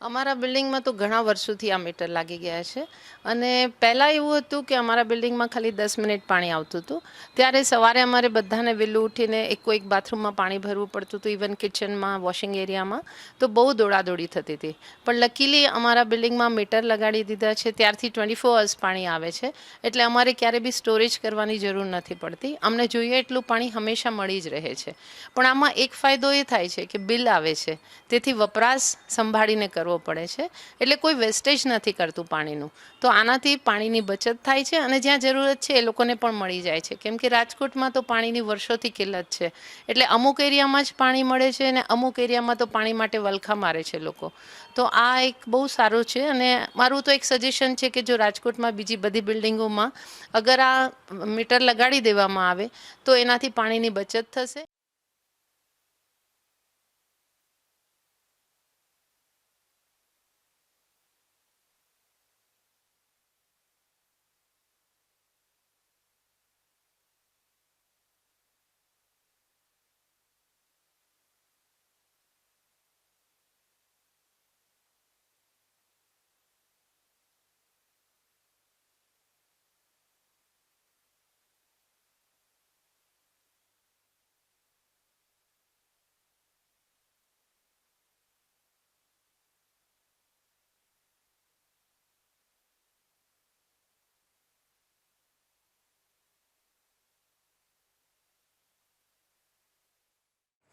અમારા બિલ્ડિંગમાં તો ઘણા વર્ષોથી આ મીટર લાગી ગયા છે. અને પહેલાં એવું હતું કે અમારા બિલ્ડિંગમાં ખાલી દસ મિનિટ પાણી આવતું હતું. ત્યારે સવારે અમારે બધાને વહેલું ઉઠીને એકો એક બાથરૂમમાં પાણી ભરવું પડતું હતું ઇવન કિચનમાં વોશિંગ એરિયામાં તો બહુ દોડાદોડી થતી હતી. પણ લકીલી અમારા બિલ્ડિંગમાં મીટર લગાડી દીધા છે. ત્યારથી ટ્વેન્ટી ફોર અવર્સ પાણી આવે છે. એટલે અમારે ક્યારે બી સ્ટોરેજ કરવાની જરૂર નથી પડતી. અમને જોઈએ એટલું પાણી હંમેશા મળી જ રહે છે. પણ આમાં એક ફાયદો એ થાય છે કે બિલ આવે છે. તેથી વપરાશ સંભાળીને કરવો પડે છે. એટલે કોઈ વેસ્ટેજ નથી કરતું પાણીનું. તો આનાથી પાણીની બચત થાય છે અને જ્યાં જરૂરત છે એ લોકોને પણ મળી જાય છે. કેમ કે રાજકોટમાં તો પાણીની વર્ષોથી કિલ્લત છે. એટલે અમુક એરિયામાં જ પાણી મળે છે અને અમુક એરિયામાં તો પાણી માટે વલખા મારે છે લોકો. તો આ એક બહુ સારું છે અને મારું તો એક સજેશન છે કે જો રાજકોટમાં બીજી બધી બિલ્ડિંગોમાં અગર આ મીટર લગાડી દેવામાં આવે તો એનાથી પાણીની બચત થશે.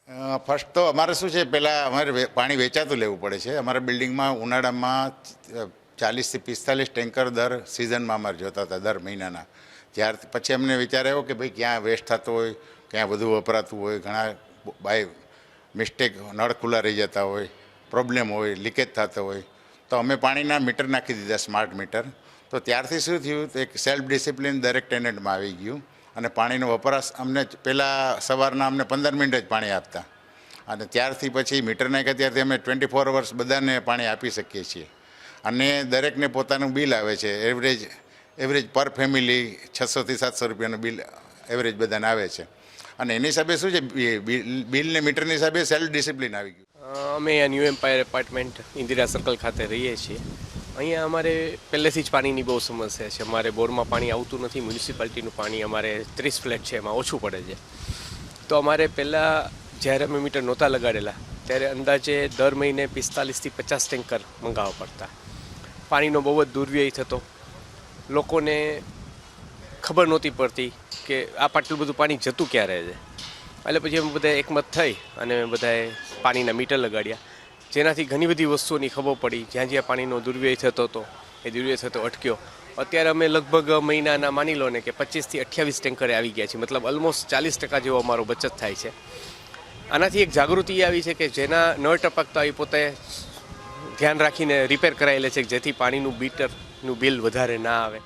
ફર્સ્ટ તો અમારે શું છે પહેલાં અમારે પાણી વેચાતું લેવું પડે છે. અમારા બિલ્ડિંગમાં ઉનાળામાં ચાલીસથી પિસ્તાલીસ ટેન્કર દર સિઝનમાં અમારે જોતા હતા, દર મહિનાના. ત્યાર પછી અમને વિચાર આવ્યો કે ભાઈ ક્યાં વેસ્ટ થતો હોય, ક્યાં વધુ વપરાતું હોય, ઘણા બાય મિસ્ટેક નળ ખુલ્લા રહી જતા હોય, પ્રોબ્લેમ હોય, લીકેજ થતો હોય. તો અમે પાણીના મીટર નાખી દીધા, સ્માર્ટ મીટર. તો ત્યારથી શું થયું એક સેલ્ફ ડિસિપ્લિન દરેક ટેનન્ટમાં આવી ગયું. અને પાણીનો વપરાશ અમને પહેલાં સવારના અમને પંદર મિનિટ જ પાણી આપતા. અને ત્યારથી પછી મીટર નાખ્યા ત્યારથી અમે ટ્વેન્ટી ફોર અવર્સ બધાને પાણી આપી શકીએ છીએ. અને દરેકને પોતાનું બિલ આવે છે. એવરેજ એવરેજ પર ફેમિલી છસોથી સાતસો રૂપિયાનું બિલ એવરેજ બધાને આવે છે. અને એની હિસાબે શું છે? બિલને મીટરની હિસાબે સેલ્ફ ડિસિપ્લિન આવી ગયું. અમે new empire apartment Indira circle ખાતે રહીએ છીએ. અહીંયા અમારે પહેલેથી જ પાણીની બહુ સમસ્યા છે. અમારે બોરમાં પાણી આવતું નથી, મ્યુનિસિપાલિટીનું પાણી અમારે ત્રીસ ફ્લેટ છે, એમાં ઓછું પડે છે. તો અમારે પહેલાં જ્યારે અમે મીટર નહોતા લગાડેલા, ત્યારે અંદાજે દર મહિને પિસ્તાલીસથી પચાસ ટેન્કર મંગાવવા પડતા. પાણીનો બહુ જ દુર્વ્યય થતો. લોકોને ખબર નહોતી પડતી કે આ પાટલું બધું પાણી જતું ક્યાં રહે છે. એટલે પછી અમે બધા એકમત થઈ અને બધાએ પાણીના મીટર લગાડ્યા. જેનાથી ઘણી બધી વસ્તુઓની ખબર પડી. જ્યાં જ્યાં પાણીનો દુર્વ્યય થતો હતો, એ દુર્વ્યય થતો અટક્યો. અત્યારે અમે લગભગ મહિનાના માની લો ને કે પચીસથી અઠ્યાવીસ ટેન્કરે આવી ગયા છે મતલબ ઓલમોસ્ટ ચાલીસ ટકા જેવો અમારો બચત થાય છે. આનાથી એક જાગૃતિ આવી છે કે જેના નળ ટપકતા એ પોતે ધ્યાન રાખીને રિપેર કરાવી લે છે જેથી પાણીનું બીટરનું બિલ વધારે ના આવે.